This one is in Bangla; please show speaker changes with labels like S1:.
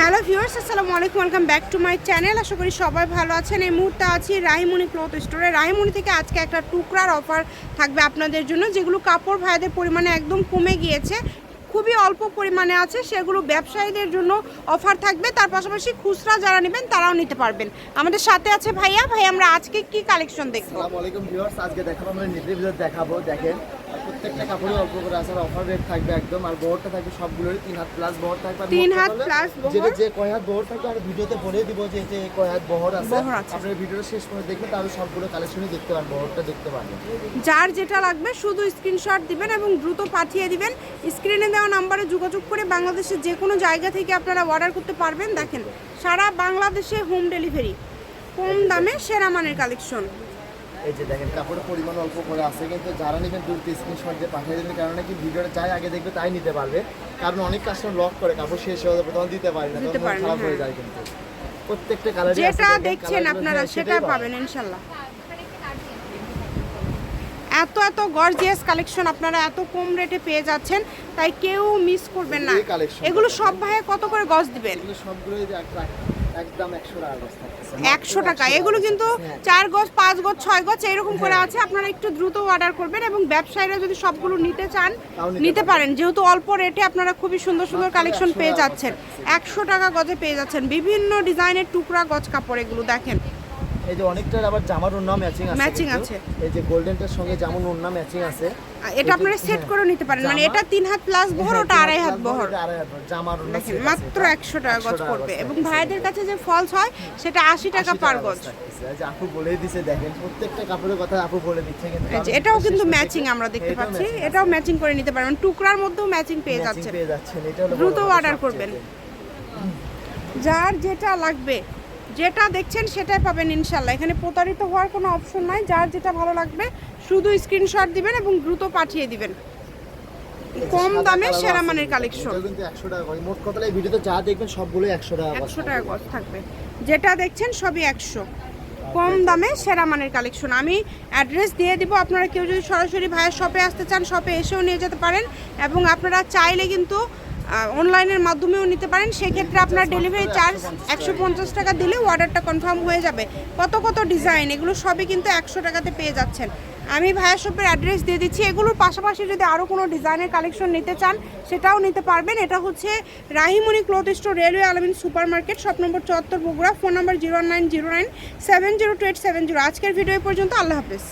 S1: হ্যালো ভিউয়ার্স, আসসালামু আলাইকুম, welcome back to my channel. আশা করি সবাই ভালো আছেন। এই মুহূর্তে আছি রাহিমণি ক্লথ স্টোরে। রাহিমণি থেকে আজকে একটা টুকরার অফার থাকবে আপনাদের জন্য, যেগুলো কাপড় ভাইদের পরিমাণে একদম কমে গিয়েছে। খুবই অল্প পরিমাণে আছে, সেগুলো ব্যবসায়ীদের জন্য অফার থাকবে। তার পাশাপাশি খুচরা যারা নেবেন, তারাও নিতে পারবেন। আমাদের সাথে আছে ভাইয়া। ভাই আমরা আজকে কি কালেকশন দেখব?
S2: আসসালামু আলাইকুম ভিউয়ার্স, আজকে দেখাবো, আমরা দেখাবো। দেখেন প্রত্যেকটা কাপড়ে অল্প করে আছে আর অফার রেট থাকবে একদম আর বহরটা থাকবে সবগুলোরই তিন হাত প্লাস বহর থাকবে।
S1: তিন হাত বহর।
S2: যেটা যে কয় হাত বহর থাকবে আর ভিডিওতে বলে দিব যে যে কয় হাত বহর আছে আপনারা ভিডিওটা শেষ করে দেখবেন তাহলে সবগুলো কালেকশনই দেখতে পারবেন বহরটা দেখতে পারবেন।
S1: যার যেটা লাগবে শুধু স্ক্রিনশট দিবেন এবং দ্রুত পাঠিয়ে দিবেন। স্ক্রিনে দেওয়া নাম্বারে যোগাযোগ করে বাংলাদেশের যে কোনো জায়গা থেকে আপনারা অর্ডার করতে পারবেন। দেখেন সারা বাংলাদেশে হোম ডেলিভারি কম দামে সেরা মানের কালেকশন
S2: এই যে দেখেন কাপড়ের পরিমাণ অল্প করে আছে কিন্তু যারা নেবেন দ্রুত স্ক্রিনশট দিয়ে পাঠিয়ে দেবেন কারণ কি ভিডিওটা যাই আগে দেখবে তাই নিতে পারবে। কারণ অনেক কাস্টমার লক করে কাপড় শেষ হয়ে যাবে তখন দিতে পারি না তখন খারাপ হয়ে
S1: হ্যাঁ।
S2: যায় কিন্তু। প্রত্যেকটা কালারই
S1: যেটা দেখছেন আপনারা সেটা পাবেন। ইনশাল্লাহ। এত এত গর্জিয়াস কালেকশন আপনারা এত কম রেটে পেয়ে যাচ্ছেন তাই কেউ মিস করবেন না। এগুলো সব ভাইয়ে কত করে গজ দিবেন?
S2: এগুলো এক- একদম একশো টাকা
S1: এগুলো কিন্তু
S2: হ্যাঁ।
S1: চার গজ পাঁচ গজ ছয় গজ এরকম করে আছে। আপনারা একটু দ্রুত অর্ডার করবেন এবং ব্যবসায়ীরা যদি সবগুলো নিতে চান
S2: নিতে
S1: নিতে পারেন। যেহেতু অল্প রেটে আপনারা খুবই সুন্দর সুন্দর কালেকশন পেয়ে যাচ্ছেন। একশো টাকা গজে পেয়ে যাচ্ছেন। বিভিন্ন ডিজাইনের টুকরা গজ কাপড় এগুলো দেখেন।
S2: এই যে অনেকটার আবার জামার ওড়না ম্যাচিং আছে কিন্তু।
S1: আছে।
S2: এই যে গোল্ডেনটার সঙ্গে যেমন ওড়না ম্যাচিং আছে।
S1: এটা আপনারা সেট করে নিতে পারেন। মানে এটা তিন হাত প্লাস বহর
S2: হ্যাঁ,
S1: ওটা আড়াই হাত বহর
S2: জামার ওড়না
S1: মাত্র। একশো টাকা
S2: 100
S1: গজ পড়বে এবং ভাইদের কাছে যে ফলস হয় সেটা আশি টাকা পার গজ।
S2: আপু বলেই দিছে দেখেন প্রত্যেকটা কাপড়ের কথা আপু বলে দিচ্ছে কিন্তু
S1: এটাও কিন্তু ম্যাচিং আমরা দেখতে পাচ্ছি। এটাও ম্যাচিং করে নিতে পারবেন টুকরার মধ্যেও ম্যাচিং পেয়ে যাচ্ছেন।
S2: পেয়ে যাচ্ছেন। এটা হলো
S1: দ্রুত অর্ডার করবেন। যার যেটা লাগবে যেটা দেখছেন সেটাই পাবেন ইনশাল্লাহ। এখানে প্রতারিত হওয়ার কোনো অপশন নাই যার যেটা ভালো লাগবে শুধু স্ক্রিনশট দিবেন এবং দ্রুত পাঠিয়ে দিবেন। কম দামে সেরা মানের কালেকশন
S2: কিন্তু একশো টাকা করে। মোট কথা এই ভিডিওতে যা দেখবেন সবগুলোই একশো টাকা করে
S1: একশো টাকা গজ থাকবে। যেটা দেখছেন সবই একশো। কম দামে সেরা মানের কালেকশন আমি অ্যাড্রেস দিয়ে দিব আপনারা কেউ যদি সরাসরি ভাইয়ের শপে আসতে চান শপে এসেও নিয়ে যেতে পারেন। এবং আপনারা চাইলে কিন্তু অনলাইনের মাধ্যমেও নিতে পারেন। সেক্ষেত্রে আপনার ডেলিভারি চার্জ একশো পঞ্চাশ টাকা দিলে অর্ডারটা কনফার্ম হয়ে যাবে। কত কত ডিজাইন এগুলো সবই কিন্তু একশো টাকাতে পেয়ে যাচ্ছেন। আমি ভাইয়ের শপের অ্যাড্রেস দিয়ে দিচ্ছি। এগুলোর পাশাপাশি যদি আরও কোনো ডিজাইনের কালেকশন নিতে চান, সেটাও নিতে পারবেন। এটা হচ্ছে Rahimoni cloth store railway Almin supermarket shop number চুয়াত্তর Bogura phone number zero nine zero nine seven zero two eight seven zero আজকের ভিডিও পর্যন্ত। আল্লাহ হাফেজ।